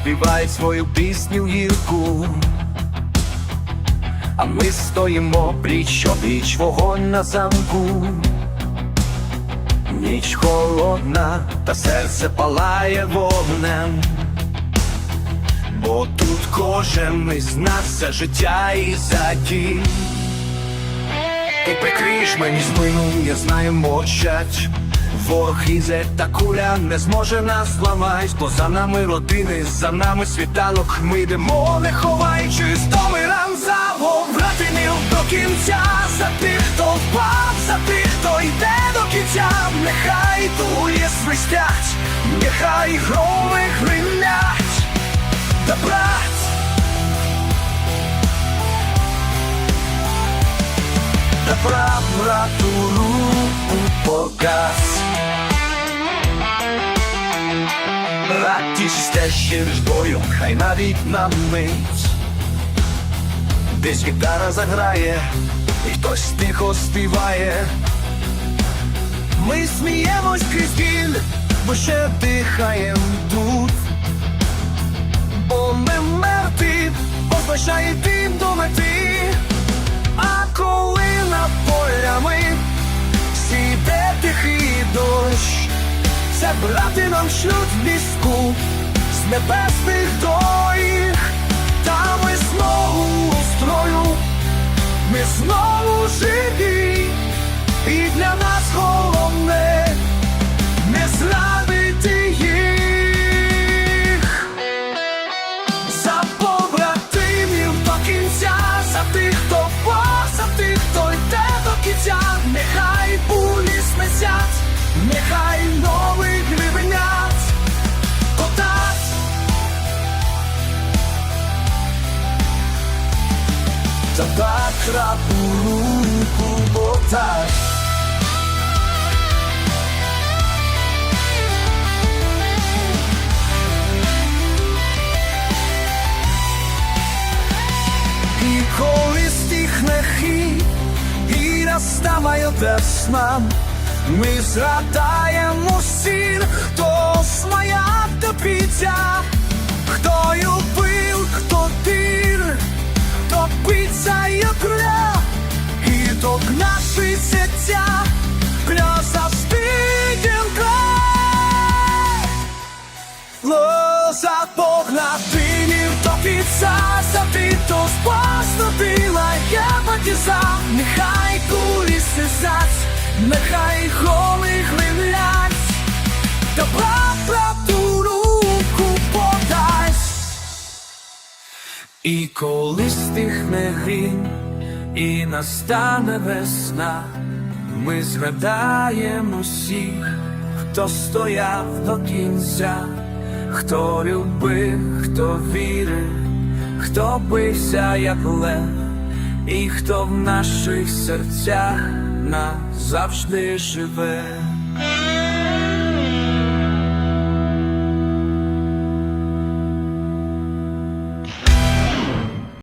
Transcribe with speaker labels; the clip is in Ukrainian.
Speaker 1: співають свою пісню гірку. А ми стоїмо пліч обіч вогонь на замку. Ніч холодна, та серце палає вогнем. Бо тут кожен із нас за життя і за дій. Ти прикриєш мені спину, я знаю, мовчать. Ворог ізе та куля не зможе нас зламать, бо за нами родини, за нами світанок. Ми йдемо, не ховаючись, то ми ран загобрати міл до кінця. За тих, хто впав, за тих, хто йде до кінця, нехай дує свистять, нехай громи гримлять. Та брат Та руку показ Радість ще з бою, хай навіть на мить Десь гітара заграє, і хтось тихо співає Ми сміємось крізь біль, бо ще дихаєм тут Бо ми мертві, означає тим до мети брати нам шлють в ліску з небесних доріг, За так рабу руку подай. І коли стихне хід, і наставає весна, ми згадаємо всіх, хто смая топіться, наші серця, кля застигнем. Лоза погнатинів до піца, за ти то спаснутила, я батіза, нехай кулі сизать, нехай голи глинять, добра правду руку подай. І коли стихне грім, і настане весна, ми згадаємо всіх, хто стояв до кінця, хто любив, хто вірив, хто бився, як лев, і хто в наших серцях назавжди живе.